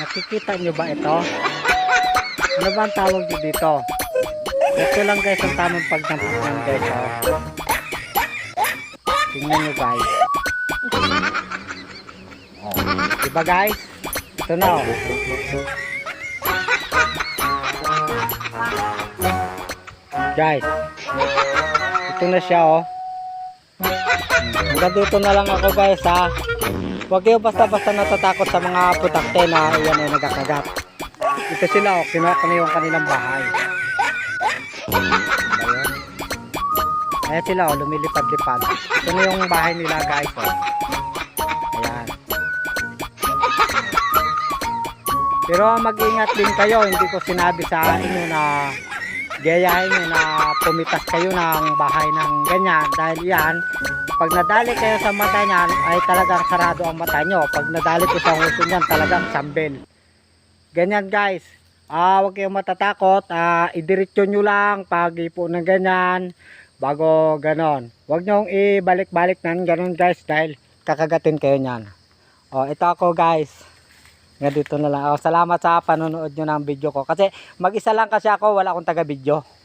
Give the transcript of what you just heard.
Nakikita nyo ba ito? Ano ba ang tawag nyo dito? Ito lang guys ang tamang pagdampot ng guys. Oh. Tingnan nyo guys. Oh. Diba guys? Ito na oh. Guys. Ito na siya oh. Hanggang dito na lang ako guys ha. Huwag kayo basta-basta natatakot sa mga putakte na iyan ay nagkakagat. Ito sila oh, kinuha na yung kanilang bahay. Ayun. Ayan sila oh, lumilipad-lipad. Ito na yung bahay nila guys oh. Ayan. Pero mag-ingat din kayo, hindi ko sinabi sa inyo na gayahin nyo na pumitas kayo ng bahay ng ganyan. Dahil yan pag nadali kayo sa mata niyan ay talagang sarado ang mata nyo pag nadali ko sa huso niyan talagang sambel. Ganyan guys. Ah huwag kayong matatakot. Ah idiretso nyo lang pag ipo ng ganyan bago ganon. Huwag nyong ibalik-balik nan ganon guys dahil kakagatin kayo niyan. Oh ito ako guys nga dito na lang. Ako salamat sa panonood nyo ng video ko. Kasi mag isa lang kasi ako wala akong taga video